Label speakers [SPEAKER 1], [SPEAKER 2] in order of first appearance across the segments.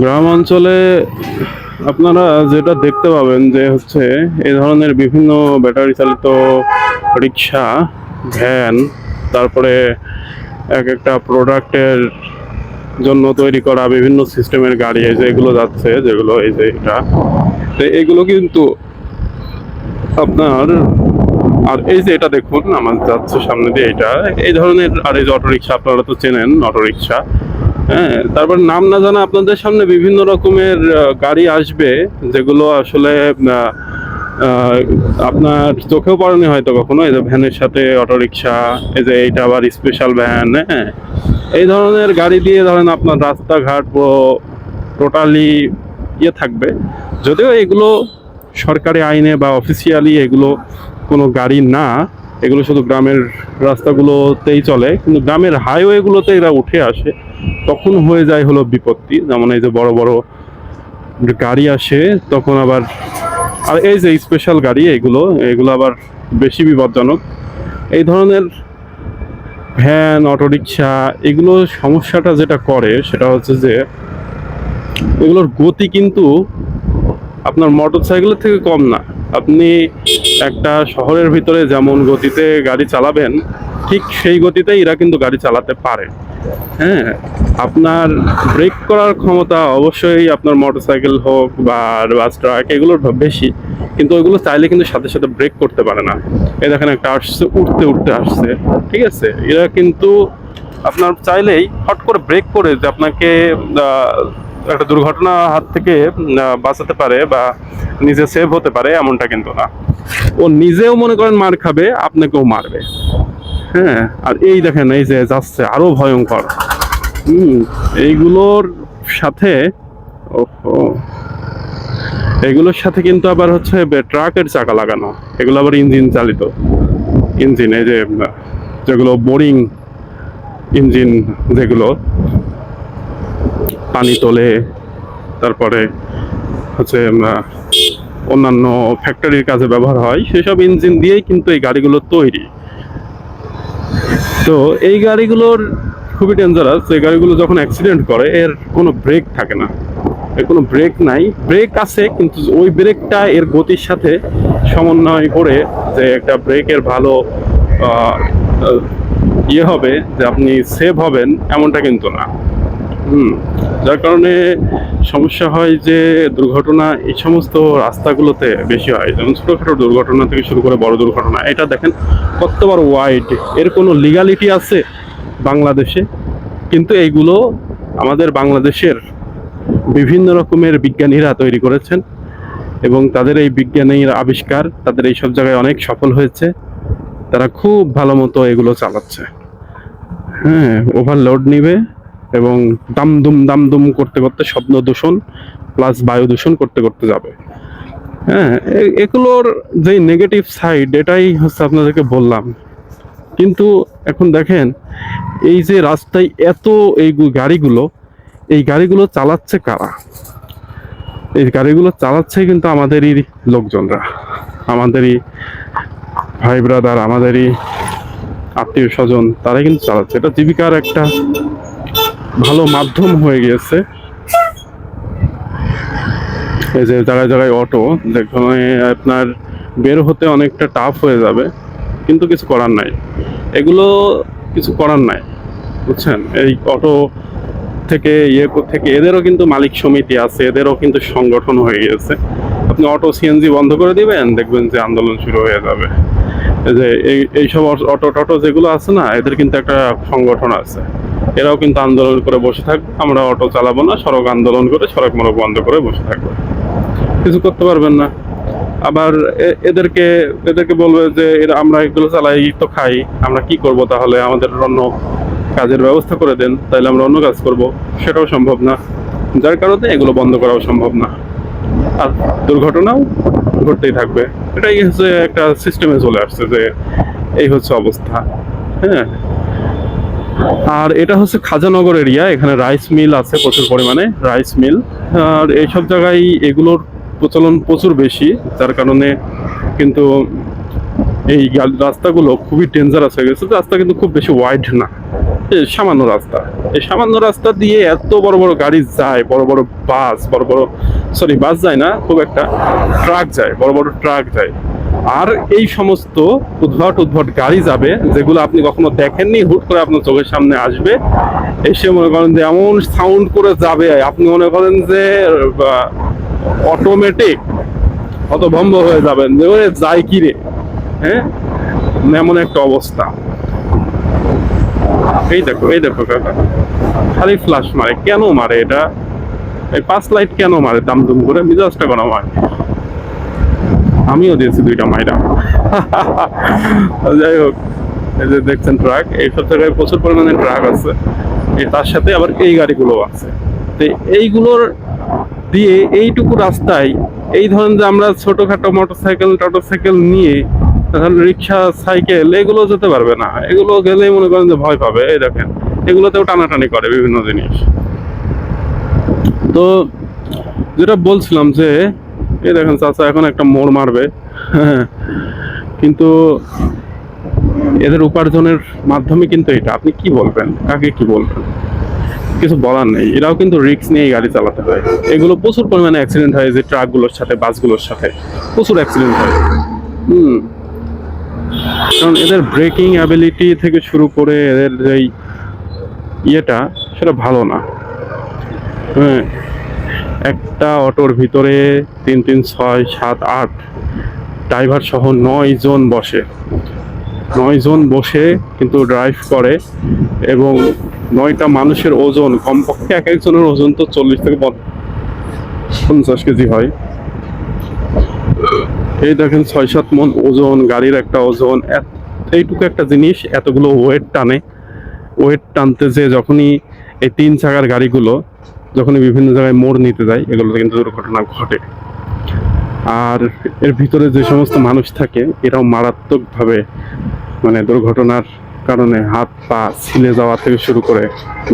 [SPEAKER 1] গ্রাম অঞ্চলে আপনারা যেটা দেখতে পাবেন যে হচ্ছে এই ধরনের বিভিন্ন ব্যাটারি চালিত রিক্সা ভ্যান তারপরে এক একটা প্রোডাক্টের জন্য তৈরি করা বিভিন্ন সিস্টেমের গাড়ি, এই যে এগুলো যাচ্ছে, যেগুলো এই যে এটা। তো এগুলো কিন্তু আপনার, আর এই যে এটা দেখুন, আমার যাচ্ছে সামনে দিয়ে এটা। এই ধরনের আর এই যে অটোরিক্সা আপনারা তো চেনেন অটোরিক্সা হ্যাঁ তারপর নাম না জানা আপনাদের সামনে বিভিন্ন রকমের গাড়ি আসবে, যেগুলো আসলে আপনার চোখেও পড়েনি হয়তো কখনো, এই যে ভ্যানের সাথে অটোরিক্সা এই যে এইটা আবার স্পেশাল ভ্যান হ্যাঁ। এই ধরনের গাড়ি দিয়ে ধরেন আপনার রাস্তাঘাট টোটালি ইয়ে থাকবে। যদিও এগুলো সরকারি আইনে বা অফিসিয়ালি এগুলো কোনো গাড়ি না এগুলো শুধু গ্রামের রাস্তাগুলোতেই চলে, কিন্তু গ্রামের হাইওয়েগুলোতে এরা উঠে আসে। তখন হয়ে যায় হলো বিপত্তি, যেমন এই যে বড় বড় গাড়ি আসে, তখন আবার, আর এই যে স্পেশাল গাড়ি এগুলো এগুলো আবার বেশি বিপজ্জনক। এই ধরনের ভ্যান অটোরিকশা, এগুলো সমস্যাটা যেটা করে, সেটা হচ্ছে যে এগুলোর গতি কিন্তু আপনার মোটর সাইকেলের থেকে কম না। আপনি একটা শহরের ভিতরে যেমন গতিতে গাড়ি চালাবেন, ঠিক সেই গতিতে এরা কিন্তু গাড়ি চালাতে পারে। হ্যাঁ আপনার ব্রেক করার ক্ষমতা অবশ্যই আপনার মোটর সাইকেল হোক বা বাস ট্রাক এগুলোর বেশি। কিন্তু ওইগুলো চাইলে কিন্তু সাথে সাথে ব্রেক করতে পারে না। এই দেখেন একটা আসছে, উঠতে উঠতে আসছে। ঠিক আছে? এরা কিন্তু আপনার চাইলেই হট করে ব্রেক করে যে আপনাকে একটা দুর্ঘটনা হাত থেকে বাঁচাতে পারে বা নিজে সেভ হতে পারে এমনটা কিন্তু না। ও নিজেও মনে করেন মার খাবে, আপনাকেও মারবে। হ্যাঁ আর এই দেখেন, এই যে যাচ্ছে, আরও ভয়ঙ্কর। হুম, এইগুলোর সাথে, ওহো, এগুলোর সাথে কিন্তু আবার হচ্ছে ট্রাকের চাকা লাগানো। এগুলো আবার ইঞ্জিন চালিত। ইঞ্জিন, এই যে, যেগুলো বোরিং ইঞ্জিন যেগুলো পানি তোলে, তারপরে হচ্ছে অন্যান্য ফ্যাক্টরির কাজে ব্যবহার হয়, সেসব ইঞ্জিন দিয়েই কিন্তু এই গাড়িগুলো তৈরি। তো এই গাড়িগুলোর খুবই ডেঞ্জারাস এই গাড়িগুলো যখন অ্যাক্সিডেন্ট করে, এর কোনো ব্রেক থাকে না। এর কোনো ব্রেক নাই। ব্রেক আছে, কিন্তু ওই ব্রেকটা এর গতির সাথে সমন্বয় করে যে একটা ব্রেকের ভালো ইয়ে হবে, যে আপনি সেভ হবেন, এমনটা কিন্তু না। হুম। যার কারণে সমস্যা হয় যে দুর্ঘটনা, এই সমস্ত রাস্তাগুলোতে বেশি হয়। যেমন ছোটোখাটো দুর্ঘটনা থেকে শুরু করে বড় দুর্ঘটনা, এটা দেখেন কতবার ওয়াইড এর কোনো লিগালিটি আছে বাংলাদেশে? কিন্তু এইগুলো আমাদের বাংলাদেশের বিভিন্ন রকমের বিজ্ঞানীরা তৈরি করেছেন এবং তাদের এই বিজ্ঞানীর আবিষ্কার তাদের এই সব জায়গায় অনেক সফল হয়েছে। তারা খুব ভালো মতো এগুলো চালাচ্ছে। হ্যাঁ ওভারলোড নিবে। এবং দাম দুম দাম দুম করতে করতে শব্দ দূষণ প্লাস বায়ু দূষণ করতে করতে যাবে। হ্যাঁ এগুলোর যে নেগেটিভ সাইড এটাই হচ্ছে আপনাদেরকে বললাম। কিন্তু এখন দেখেন, এই যে রাস্তায় এত এই গাড়িগুলো এই গাড়িগুলো চালাচ্ছে কারা? এই গাড়িগুলো চালাচ্ছে কিন্তু আমাদেরই লোকজনরা, আমাদেরই ভাই ব্রাদার আমাদেরই আত্মীয় স্বজন তারা কিন্তু চালাচ্ছে। এটা জীবিকার একটা ভালো মাধ্যম হয়ে গিয়েছে। এই যে জায়গায় জায়গায় অটো যেখানে আপনার বের হতে অনেকটা টাফ হয়ে যাবে, কিন্তু কিছু করার নাই। এগুলো কিছু করার নাই, বুঝছেন? এই অটো থেকে ইয়ে থেকে এদেরও কিন্তু মালিক সমিতি আছে, এদেরও কিন্তু সংগঠন হয়ে গিয়েছে। আপনি অটো সিএনজি বন্ধ করে দিবেন, দেখবেন যে আন্দোলন শুরু হয়ে যাবে। এই যে এই এইসব অটো টটো যেগুলো আছে না, এদের কিন্তু একটা সংগঠন আছে। এরাও কিন্তু আন্দোলন করে বসে থাকবে। আমরা অটো চালাবো না, সড়ক আন্দোলন করে, সড়ক মরক বন্ধ করে বসে থাকব। কিছু করতে পারবেন না। আবার এদেরকে এদেরকে বলবে যে, এরা, আমরা এগুলো চালাই তো খাই। আমরা কি করব তাহলে? আমাদের অন্য কাজের ব্যবস্থা করে দেন তাহলে আমরা অন্য কাজ করব। সেটাও সম্ভব না। যার কারণে এগুলো বন্ধ করাও সম্ভব না। আর দুর্ঘটনাও ঘটতেই থাকবে। এটাই হচ্ছে একটা সিস্টেমে চলে আসছে যে, এই হচ্ছে অবস্থা। হ্যাঁ? আর এটা হচ্ছে খাজানগর এরিয়া, এখানে রাইস মিল আছে প্রচুর পরিমাণে রাইস মিল আর এইসব জায়গায় এগুলোর প্রচলন প্রচুর বেশি, যার কারণে কিন্তু এই রাস্তাগুলো খুবই ডেঞ্জারাস হয়ে গেছে। রাস্তা কিন্তু খুব বেশি ওয়াইড না সামান্য রাস্তা। এই সামান্য রাস্তা দিয়ে এত বড় বড় গাড়ি যায়, বড় বড় বাস বড় বড় সরি বাস যায় না, খুব একটা ট্রাক যায়, বড় বড় ট্রাক যায়। আর এই সমস্ত উদ্ভট উদ্ভট গাড়ি যাবে, যেগুলো আপনি কখনো দেখেননি, হুট করে আপনার চোখের সামনে আসবে। এসে মনে করেন যে এমন সাউন্ড করে যাবে, আপনি মনে করেন যে অটোমেটিক হতভম্ব হয়ে যাবেন। যে, ওরে যায় কি রে? হ্যাঁ? এমন একটা অবস্থা। এই দেখো এই দেখো খালি ফ্লাশ মারে। কেন মারে এটা? এই পাঁচ লাইট কেন মারে? দাম দুম করে মিজাজটা কেন মারে আমিও দিয়েছি দুইটা মাইরা। যাই হোক, এই যে দেখছেন ট্রাক এইসব জায়গায় প্রচুর পরিমাণে ট্রাক আছে। তার সাথে আবার এই গাড়িগুলো আছে। তো এইগুলোর দিয়ে এইটুকু রাস্তায় এই ধরেন যে আমরা ছোটখাটো মোটরসাইকেল টোটোসাইকেল নিয়ে এখন রিক্সা সাইকেল এগুলো যেতে পারবে না। এগুলো গেলে মনে করেন যে ভয় পাবে। এই দেখেন, এগুলোতেও টানাটানি করে বিভিন্ন জিনিস। তো যেটা বলছিলাম যে এই দেখেন চাচা, এখন একটা মোড় মারবে। কিন্তু এদের উপার্জনের মাধ্যমে কিন্তু এটা। আপনি কি বলবেন? কাকে কি বলবেন? কিছু বলার নেই। এরাও কিন্তু রিস্ক নিয়ে গাড়ি চালাতে হয়। এগুলো প্রচুর পরিমাণে অ্যাক্সিডেন্ট হয় যে ট্রাকগুলোর সাথে, বাসগুলোর সাথে। প্রচুর অ্যাক্সিডেন্ট হয়। হুম। কারণ এদের ব্রেকিং অ্যাবিলিটি থেকে শুরু করে এদের যেই ইয়েটা, সেটা ভালো না। হ্যাঁ। একটা অটোর ভিতরে তিন তিন, ছয়, সাত, আট ড্রাইভার সহ নয় জন বসে। নয় জন বসে কিন্তু ড্রাইভ করে এবং নয়টা মানুষের ওজন, কমপক্ষে এক একজনের ওজন তো চল্লিশ থেকে পঞ্চাশ কেজি হয়। এই দেখেন ছয়, সাত মন ওজন, গাড়ির একটা ওজন এইটুকু একটা জিনিস, এতগুলো ওয়েট টানে। ওয়েট টানতে যে যখনই এই তিন চাকার গাড়িগুলো যখনই বিভিন্ন জায়গায় মোড় নিতে যায় এগুলোতে কিন্তু দুর্ঘটনা ঘটে। আর এর ভিতরে যে সমস্ত মানুষ থাকে, এরাও মারাত্মকভাবে মানে দুর্ঘটনার কারণে হাত পা ছিলে যাওয়া থেকে শুরু করে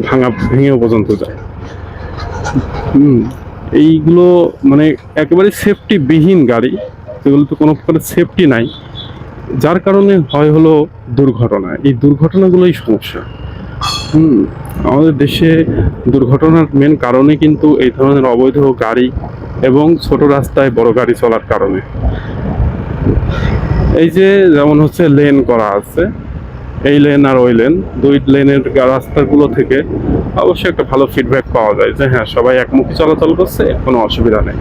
[SPEAKER 1] ভাঙা, ভেঙেও পর্যন্ত যায়। হুম, এইগুলো মানে একেবারে সেফটি বিহীন গাড়ি, যেগুলোতে কোনো প্রকার সেফটি নাই। যার কারণে হয় হলো দুর্ঘটনা। এই দুর্ঘটনাগুলোই সমস্যা। হুম, আমাদের দেশে দুর্ঘটনার মেন কারণে কিন্তু এই ধরনের অবৈধ গাড়ি এবং ছোট রাস্তায় বড় গাড়ি চলার কারণে। এই যে যেমন হচ্ছে লেন করা আছে, এই লেন আর ওই লেন দুই লেনের রাস্তাগুলো থেকে অবশ্যই একটা ভালো ফিডব্যাক পাওয়া যায় যে হ্যাঁ সবাই একমুখী চলাচল করছে, কোনো অসুবিধা নেই।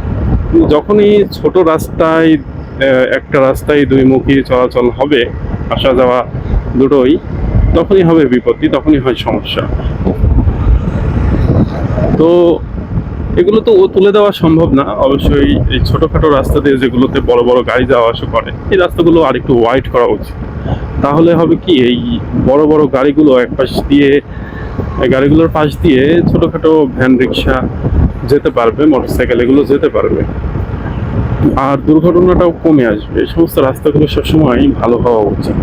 [SPEAKER 1] যখনই ছোট রাস্তায় একটা রাস্তায় দুই মুখী চলাচল হবে, আসা যাওয়া দুটোই তখনই হবে বিপত্তি, তখনই হয় সমস্যা। তো এগুলো তো ও তুলে দেওয়া সম্ভব না। অবশ্যই এই ছোটোখাটো রাস্তা দিয়ে যেগুলোতে বড় বড় গাড়ি যাওয়া আসা করে, এই রাস্তাগুলো আরেকটু ওয়াইড করা উচিত। তাহলে হবে কি, এই বড় বড় গাড়িগুলো এক পাশ দিয়ে গাড়িগুলোর পাশ দিয়ে ছোটখাটো ভ্যান রিক্সা যেতে পারবে মোটরসাইকেল এগুলো যেতে পারবে। আর দুর্ঘটনাটাও কমে আসবে। এই সমস্ত রাস্তাগুলো সবসময় ভালো হওয়া উচিত।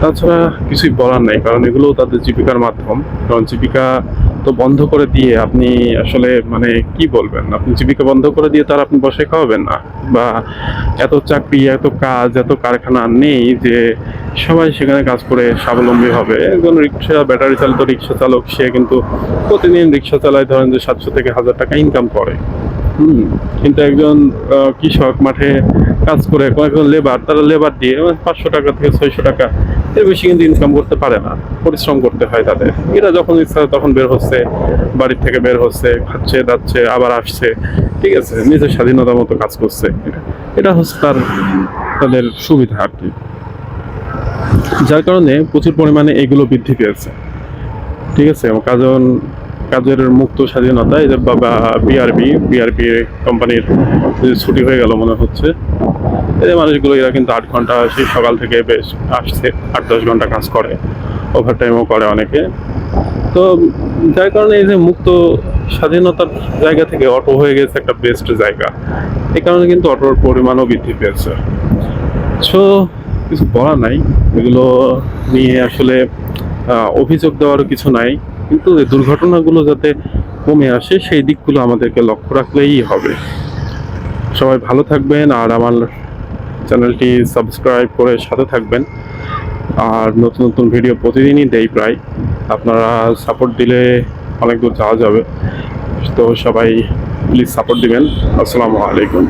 [SPEAKER 1] তাছাড়া কিছুই বলার নাই, কারণ এগুলো তাদের জীবিকার মাধ্যম। কারণ জীবিকা তো বন্ধ করে দিয়ে আপনি আসলে মানে কি বলবেন? আপনি জীবিকা বন্ধ করে দিয়ে তার আপনি বসে খাওয়াবেন না। বা এত চাকরি, এত কাজ, এত কারখানা নেই যে সবাই সেখানে কাজ করে স্বাবলম্বী হবে। একজন রিক্সা, ব্যাটারি চালিত রিক্সা চালক, সে কিন্তু প্রতিদিন রিক্সা চালায় ধরেন যে সাতশো থেকে হাজার টাকা ইনকাম করে। হুম, কিন্তু একজন কৃষক মাঠে কাজ করে, কয়েকজন লেবার তারা লেবার দিয়ে পাঁচশো টাকা থেকে ছয়শো টাকা এর বেশি কিন্তু ইনকাম করতে পারে না, পরিশ্রম করতে হয় তাদের। এরা যখন ইচ্ছা তখন বের হচ্ছে, বাড়ির থেকে বের হচ্ছে, খাচ্ছে যাচ্ছে আবার আসছে, ঠিক আছে, নিজের স্বাধীনতা মতো কাজ করছে। এটা হচ্ছে তার, তাদের সুবিধা আর কি। যার কারণে প্রচুর পরিমাণে এগুলো বৃদ্ধি পেয়েছে। ঠিক আছে কাজন, কাজের মুক্ত স্বাধীনতা, এই যে বাবা বিআরবি বিআরবি কোম্পানির ছুটি হয়ে গেল মনে হচ্ছে এই মানুষগুলো এরা কিন্তু আট ঘণ্টা সেই সকাল থেকে বেশ আসছে, আট দশ ঘণ্টা কাজ করে ওভার টাইমও করে অনেকে। তো যার কারণে এই যে মুক্ত স্বাধীনতার জায়গা থেকে অটো হয়ে গেছে একটা বেস্ট জায়গা। এই কারণে কিন্তু অটোর পরিমাণও বৃদ্ধি পেয়েছে। সো কিছু বলার নাই। এগুলো নিয়ে আসলে অভিযোগ দেওয়ারও কিছু নাই। কিন্তু দুর্ঘটনাগুলো যাতে কমে আসে, সেই দিকগুলো আমাদেরকে লক্ষ্য রাখলেই হবে। সবাই ভালো থাকবেন, আর আমার চ্যানেলটি সাবস্ক্রাইব করে সাথে থাকবেন। আর নতুন নতুন ভিডিও প্রতিদিনই দেই প্রায়। আপনারা সাপোর্ট দিলে অনেক দূর যাওয়া যাবে। তো সবাই প্লিজ সাপোর্ট দিবেন। আসসালামু আলাইকুম।